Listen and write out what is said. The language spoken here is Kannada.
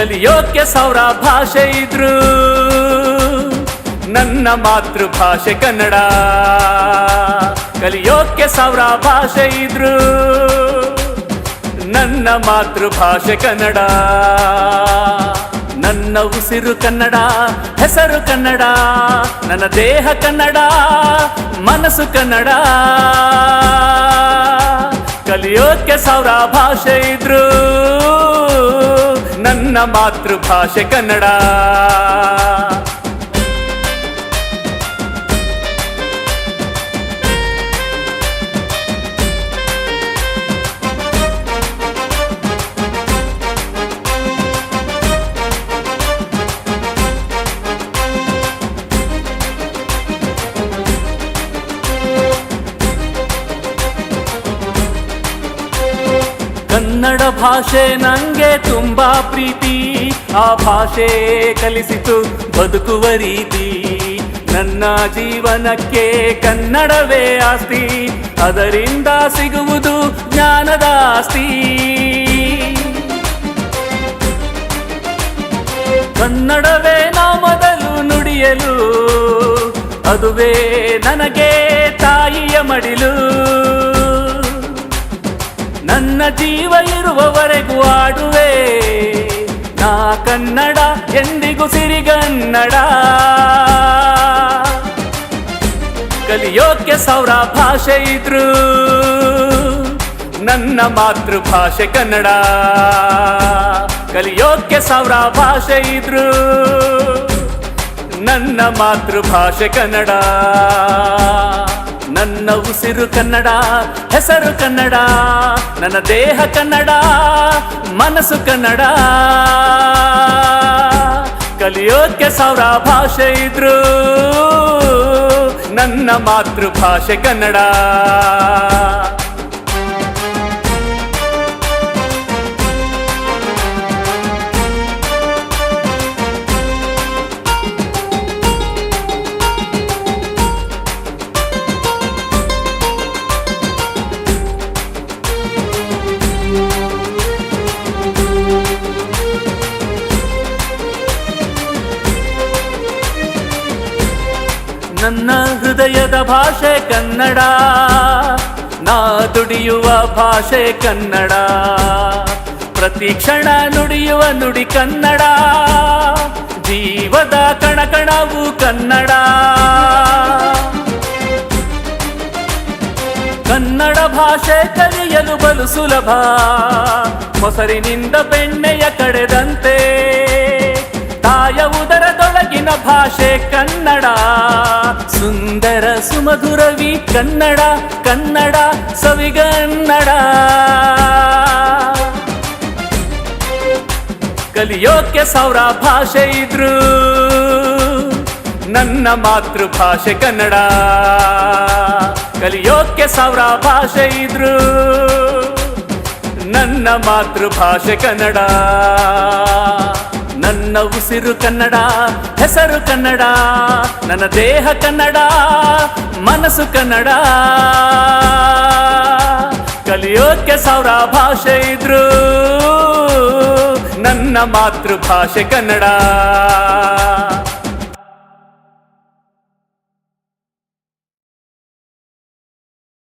ಕಲಿಯೋಕೆ ಸೌರ ಭಾಷೆ ಇದ್ರು ನನ್ನ ಮಾತೃಭಾಷೆ ಕನ್ನಡ. ಕಲಿಯೋಕೆ ಸೌರ ಭಾಷೆ ಇದ್ರು ನನ್ನ ಮಾತೃಭಾಷೆ ಕನ್ನಡ. ನನ್ನ ಉಸಿರು ಕನ್ನಡ, ಹೆಸರು ಕನ್ನಡ, ನನ್ನ ದೇಹ ಕನ್ನಡ, ಮನಸ್ಸು ಕನ್ನಡ. ಕಲಿಯೋಕೆ ಸೌರ ಭಾಷೆ ಇದ್ರು ನನ್ನ ಮಾತೃಭಾಷೆ ಕನ್ನಡ ಕನ್ನಡ ಭಾಷೆ ನಂಗೆ ತುಂಬಾ ಪ್ರೀತಿ. ಆ ಭಾಷೆ ಕಲಿಸಿತು, ಬದುಕುವ ರೀತಿ. ನನ್ನ ಜೀವನಕ್ಕೆ ಕನ್ನಡವೇ ಆಸ್ತಿ. ಅದರಿಂದ ಸಿಗುವುದು ಜ್ಞಾನದ ಆಸ್ತಿ. ಕನ್ನಡವೇ ನಾ ಮೊದಲು ನುಡಿಯಲು, ಅದುವೇ ನನಗೆ ತಾಯಿಯ ಮಡಿಲು. ನನ್ನ ಜೀವ ಇರುವವರೆಗೂ ಆಡುವೆ. ನಾ ಕನ್ನಡ, ಎಂದಿಗೂ ಸಿರಿಗನ್ನಡ. ಕಲಿಯೋಕೆ ಸೌರ ಭಾಷೆ ಇದ್ರು ನನ್ನ ಮಾತೃಭಾಷೆ ಕನ್ನಡ. ಕಲಿಯೋಕೆ ಸೌರ ಭಾಷೆ ಇದ್ರು ನನ್ನ ಮಾತೃಭಾಷೆ ಕನ್ನಡ. ನನ್ನ ಉಸಿರು ಕನ್ನಡ, ಹೆಸರು ಕನ್ನಡ, ನನ್ನ ದೇಹ ಕನ್ನಡ, ಮನಸ್ಸು ಕನ್ನಡ. ಕಲಿಯೋಕೆ ಸಾವಿರ ಭಾಷೆ ಇದ್ರು ನನ್ನ ಮಾತೃಭಾಷೆ ಕನ್ನಡ. ನನ್ನ ಹೃದಯದ ಭಾಷೆ ಕನ್ನಡ. ನಾ ದುಡಿಯುವ ಭಾಷೆ ಕನ್ನಡ. ಪ್ರತಿ ಕ್ಷಣ ನುಡಿಯುವ ನುಡಿ ಕನ್ನಡ. ಜೀವದ ಕಣಕಣವು ಕನ್ನಡ. ಕನ್ನಡ ಭಾಷೆ ಕಲಿಯಲು ಬಲು ಸುಲಭ. ಮೊಸರಿನಿಂದ ಬೆಣ್ಣೆಯ ಕಡೆದಂತೆ. ಸುಂದರ ಸುಮಧುರವಿ ಕನ್ನಡ ಕನ್ನಡ ಸವಿಗನ್ನಡ ಕಲಿಯೋಕೆ ಸೌರ ಭಾಷೆ ಇದ್ರು ನನ್ನ ಮಾತೃಭಾಷೆ ಕನ್ನಡ. ಕಲಿಯೋಕೆ ಸೌರ ಭಾಷೆ ಇದ್ರು ನನ್ನ ಮಾತೃಭಾಷೆ ಕನ್ನಡ. ನನ್ನ ಉಸಿರು ಕನ್ನಡ, ಹೆಸರು ಕನ್ನಡ, ನನ್ನ ದೇಹ ಕನ್ನಡ, ಮನಸ್ಸು ಕನ್ನಡ. ಕಲಿಯೋಕೆ ಸಾವಿರ ಭಾಷೆ ಇದ್ರು ನನ್ನ ಮಾತೃಭಾಷೆ ಕನ್ನಡ.